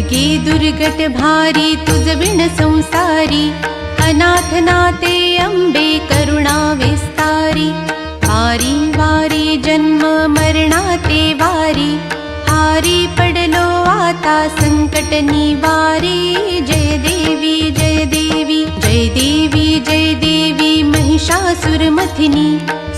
दुर्गे दुर्गट भारी तुझ विण संसारी अनाथ नाते अंबे करुणा विस्तारी वारी वारी जन्म मरणाते वारी हारी पडलो आता संकट निवारी जय देवी जय देवी जय देवी जय देवी महिषासुरमथिनी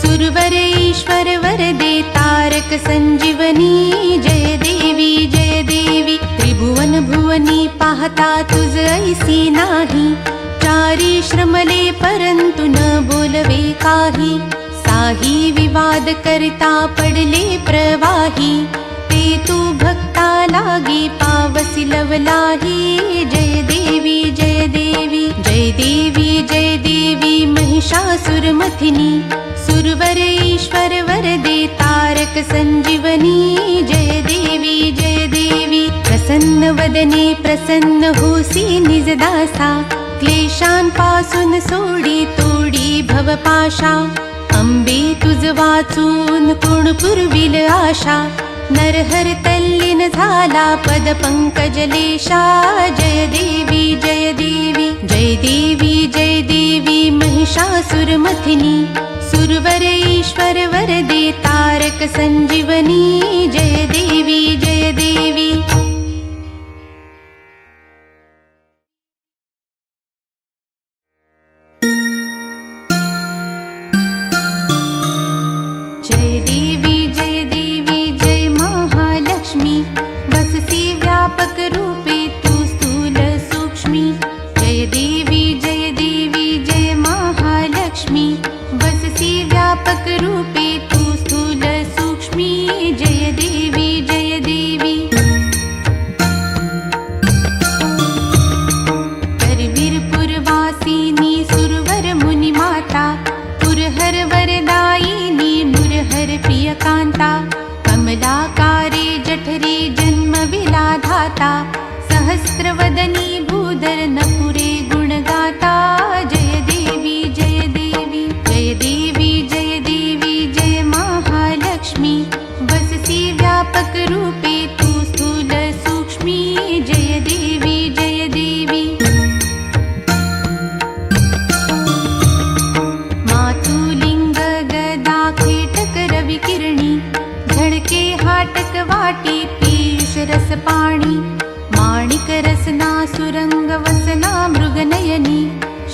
सुरवर ईश्वर वरदे तारक संजीवनी जय देवी जय देवी त्रिभुवन भुवनी पाहता तुझ ऐसी नाही. चारी श्रमले परंतु न बोलवे काही. साही विवाद करता पडले प्रवाही. ते तू भक्ता लागी पावसी लवलाही. जय देवी जय देवी जय देवी जय देवी महिषासुरमथिनी सुरवर ईश्वर वरदे तारक संजीवनी. जय देवी जय देवी प्रसन्न वदने प्रसन्न होसी निजदासा। क्लेशांपासून सोडी तोडी भवपाशा। अंबे तुझ वाचून कोण पुरविल आशा। नरहर तल्लीन झाला पद पंकजलेशा जय देवी जय देवी। जय देवी जय देवी महिषासुरमथिनी सुरवर ईश्वर वरदे तारक संजीवनी। जय देवी जय देवी झडके हाटक वाटी पीयूष रस पाणी माणिक रसना सुरंग वसना मृगनयनी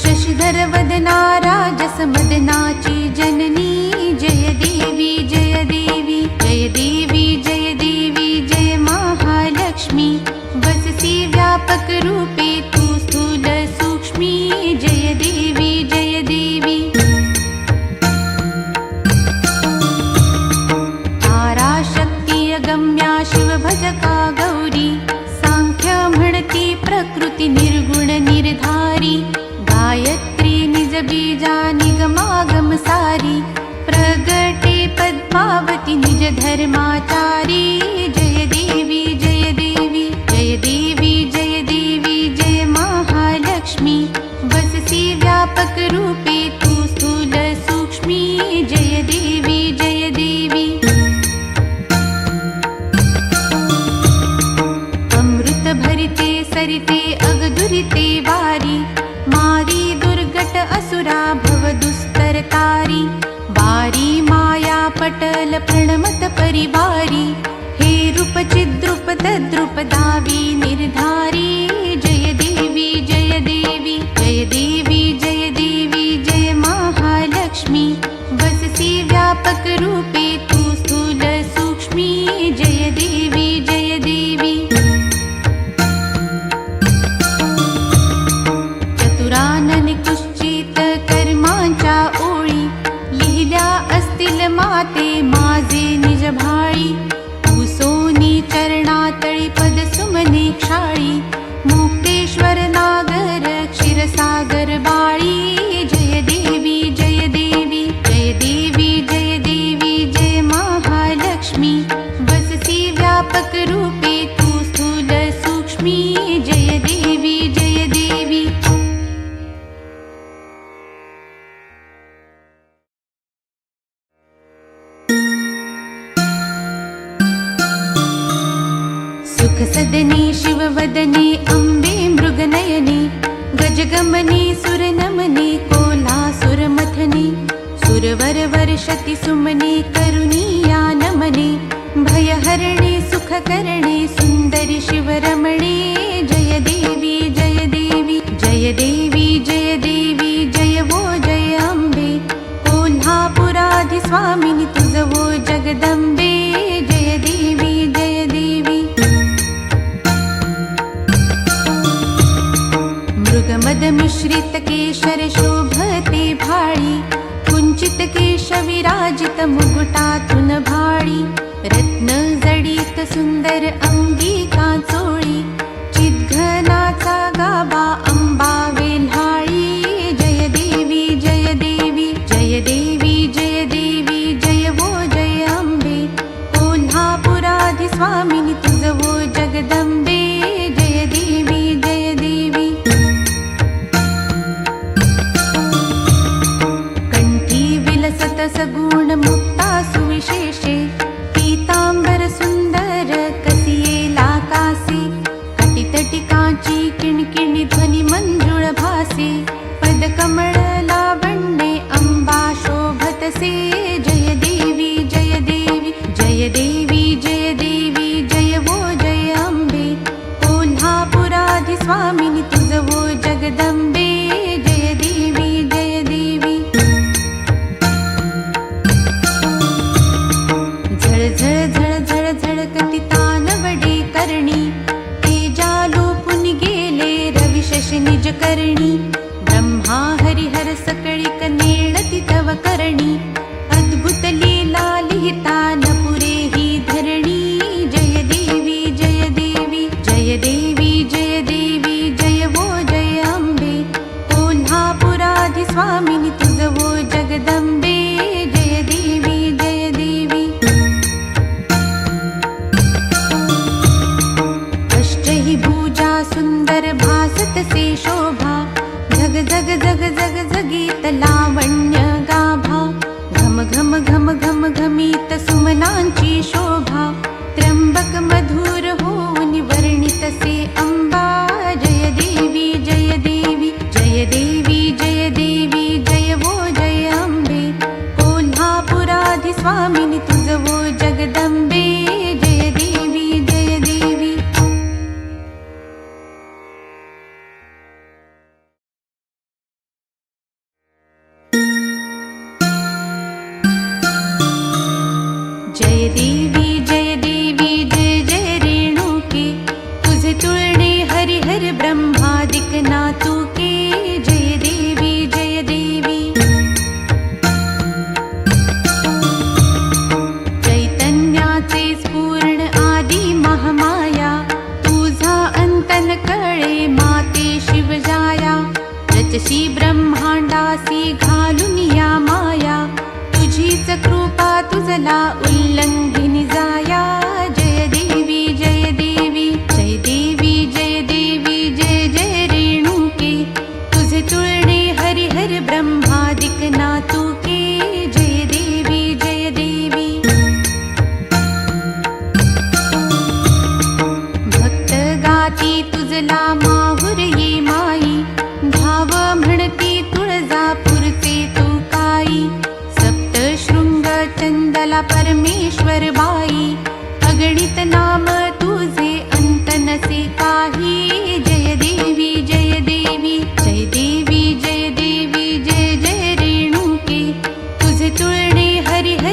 शशिधर वदना राजस मदनाची जननी जय देवी जय देवी जय देवी जय देवी जय महालक्ष्मी वससी व्यापक रूपे निर्धारी गायत्री निज बीजा निगमागम सारी प्रगटे पद्मावती निज सागरबाळी तुझी ब्रह्मांडासी घालून या माया. तुझीच कृपा तुझला उल्लंघिनी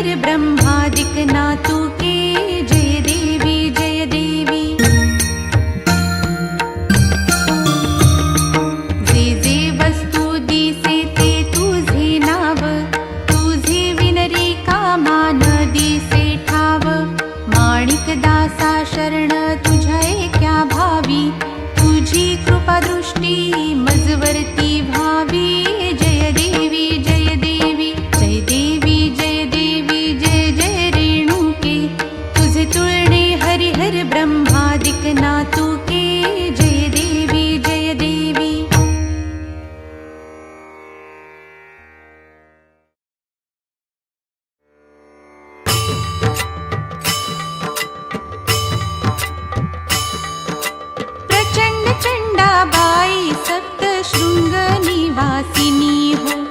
ब्रह्मादिक नातु निवासिनी हो।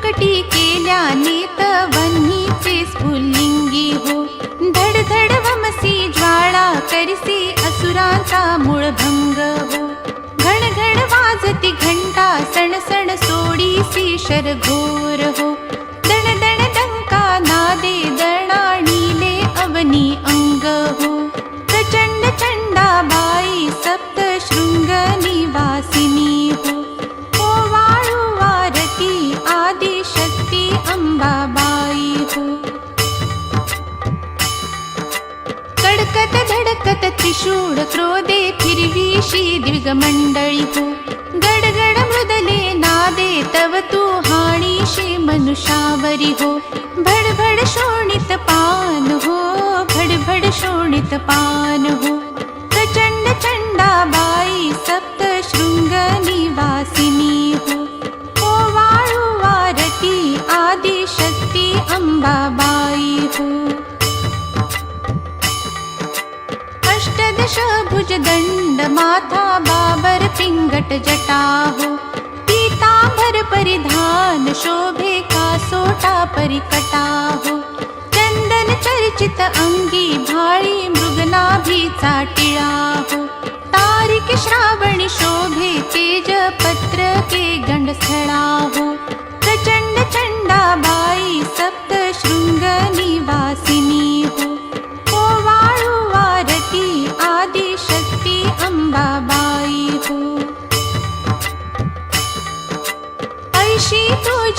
प्रकटी केल्याने तवन्हीचे स्फुलिंगी हो. धडधड वमसी ज्वाळा करसी असुरांचा मूळ भंग हो. घणघण वाजती घंटा सण सण सोडीसी शरघोर हो. दणदण दंका नादे दणाणीले अवनी अंग हो. प्रचंड चंडा बाई सप्त शृंग निवासिनी त्रिशूळ क्रोधे द्विगमण्डळी हो गडगड मृदले नादे तव तू हाणीशी मनुषावरी हो. भडभड शोणित पान हो भडभड शोणित पान पीताम्बर परिधान शोभे कासोटा परिकटा हो चन्दन चर्चित अङ्गी भाळी मृगनाभीचा टिळा हो तारिक श्रावणि शोभे तेज पत्र के गण्डस्थळा हो प्रचण्ड चण्डाबाई सप्त शृङ्ग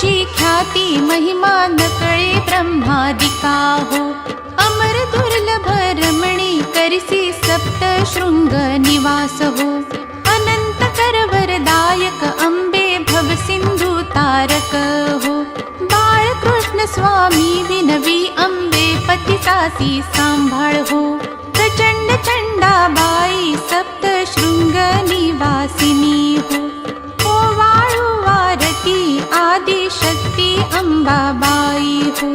ख्याती महिमा न ब्रह्मादिका हो अमर दुर्लभ रमणी करसी सप्त शृङ्ग निवास हो अनन्त करवरदायक अम्बे भव सिन्धु तारक हो बाळकृष्ण स्वामी विनवी अम्बे पतितासी हो प्रचण्ड चण्डाबाई सप्त शृङ्ग निवासिनी हो आरती आदिशक्ति अम्बाबाई हो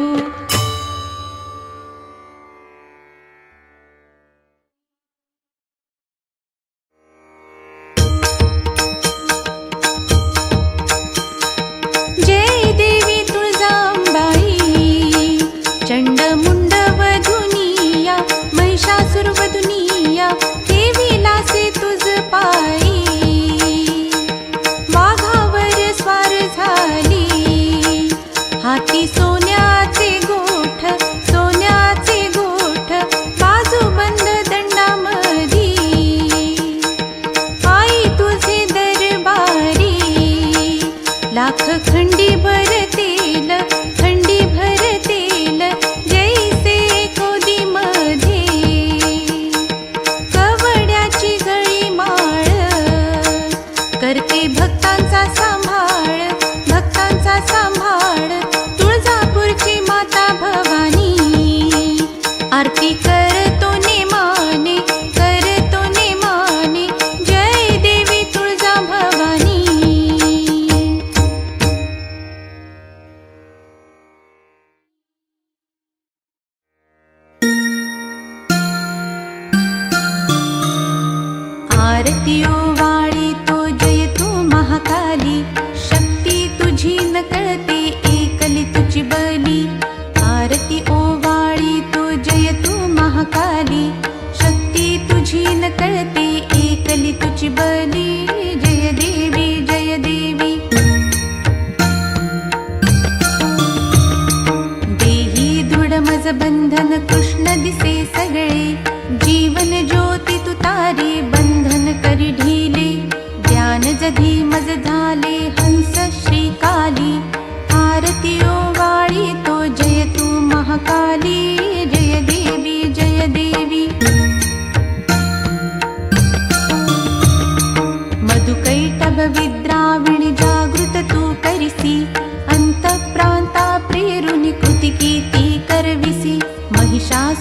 भारतियो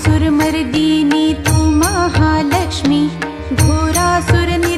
सुरमरीनि तु महालक्ष्मी घोरासुरनि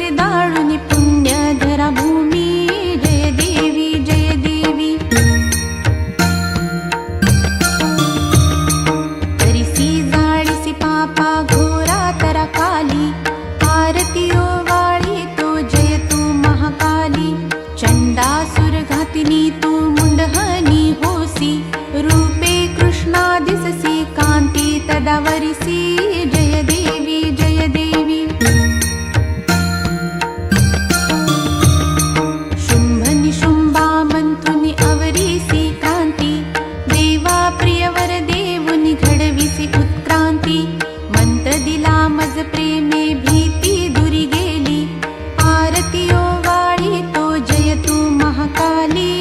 need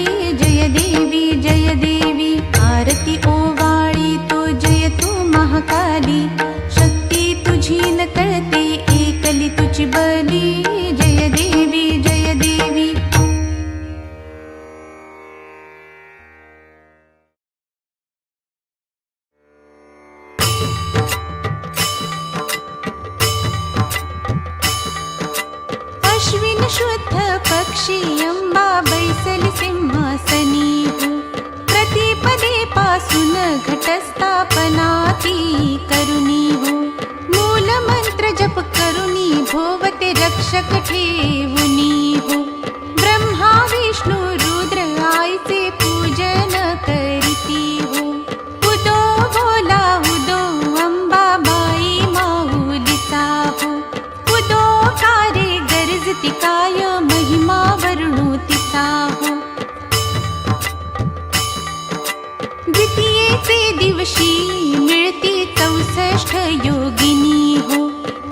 श्रेष्ठ योगिनी हो.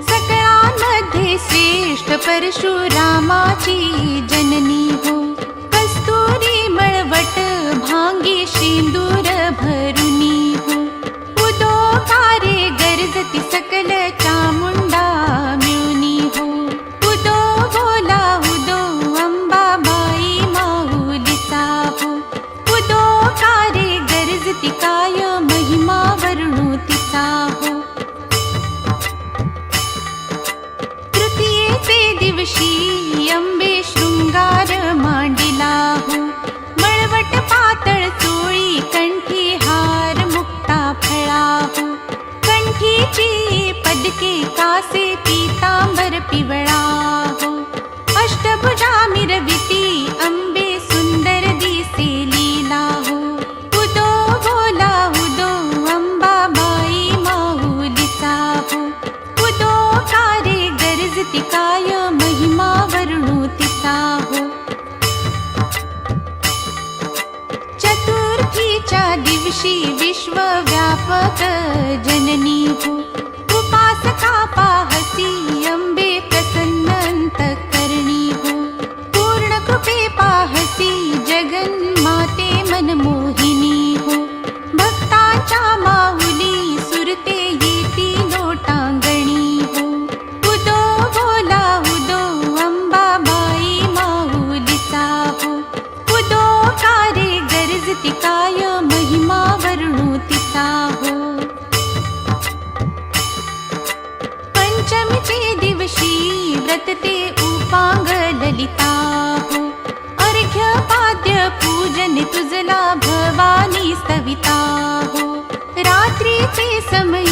सकळामध्ये श्रेष्ठ परशुरामाची जननी हो. कस्तुरी मळवट भांगी शेंदूर भरुनी हो. उदोकारे गरजती सकल चामुळ ीताम्बर अष्टभुजा अष्टभुजामिरविती अम्बे सुन्दर दिसे लीला हो कुदो भोला उदो अम्बा अम्बाबाई माहुलिताहु उदो कारे गर्जतिकाय महिमा वरुणोतिसाहो चतुर्थी च दिवशी विश्वव्यापक जननी हो। पिताय महिमा वर्णोतिता हो पंचमीचे दिवशी व्रतते उपांग ललिता हो अर्घ्य पाद्य पूजन तुझला भवानी स्तविता हो रात्रीचे समय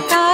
guitar.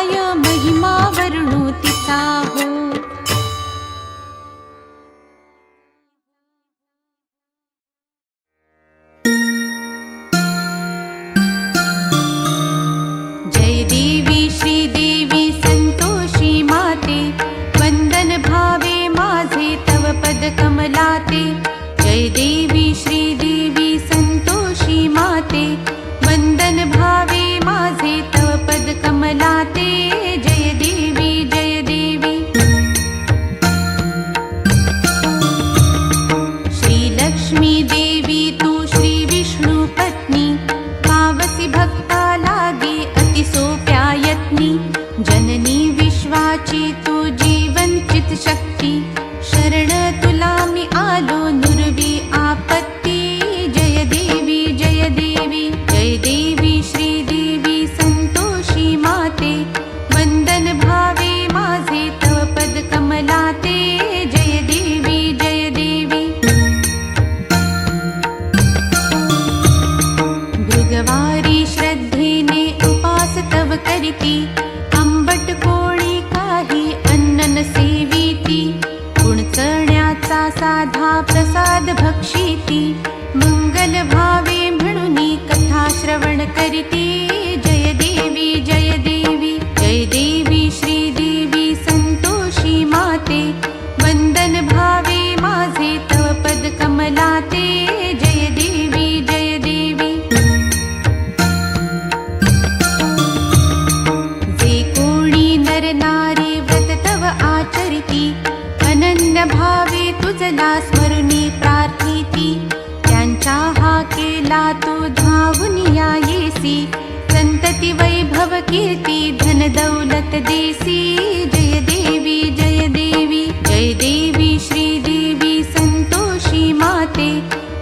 तुझला स्मरणी प्रार्थिती त्यांचा हा केला तुजदा धावून प्रार्थिति संतती वैभव कीर्ती धन दौलत देसी। जय देवी जय देवी जय देवी श्रीदेवि संतोषी माते।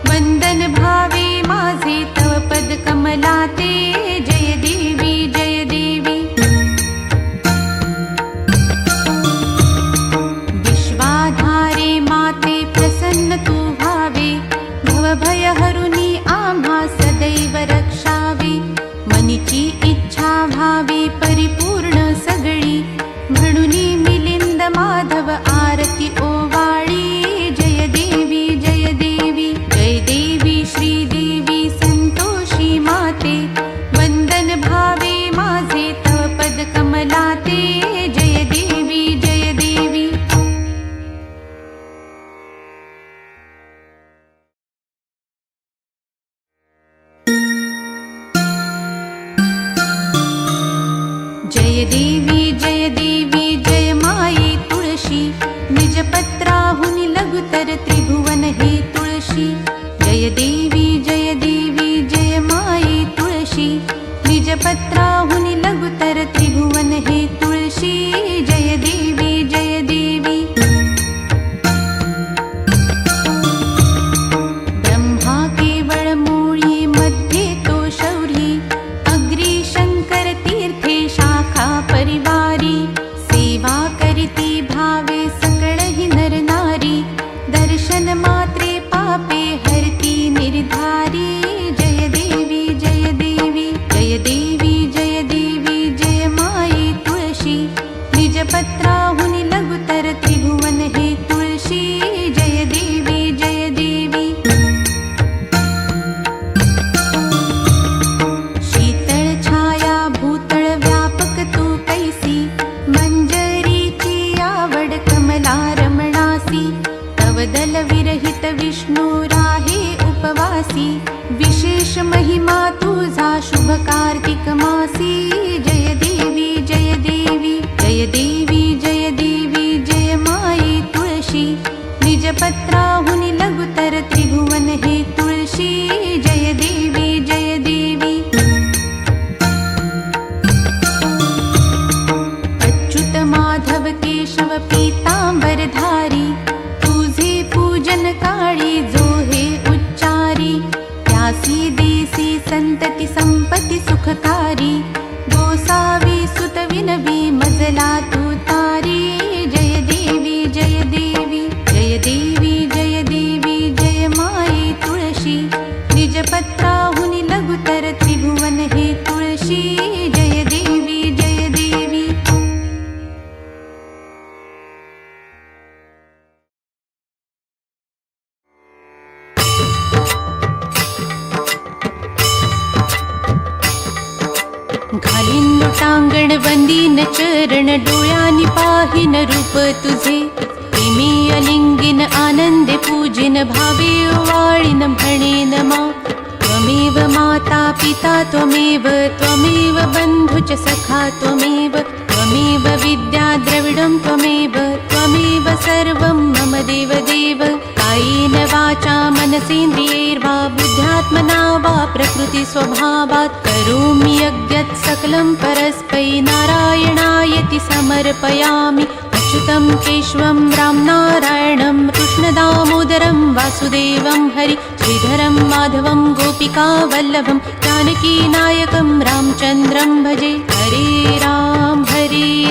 वंदन भावे माझे तव पद पदकमलाते ठाळी जो हे उच्चारी. त्यासी देसी संतती संपती सुखकारी. गोसावी सुतविनवी मजला तू सर्वं त्वमेव त्वमेव सर्वं मम देव देव कायेन वाचा मनसेन्द्रियैर्वा बुद्ध्यात्मना वा प्रकृतिस्वभावात्। करोमि यज्ञत् सकलं परस्पै नारायणायति समर्पयामि। अच्युतं केश्वं रामनारायणं कृष्णदामोदरं वासुदेवं हरि श्रीधरं माधवं गोपिकावल्लभं जानकीनायकं रामचन्द्रं भजे। हरे राम।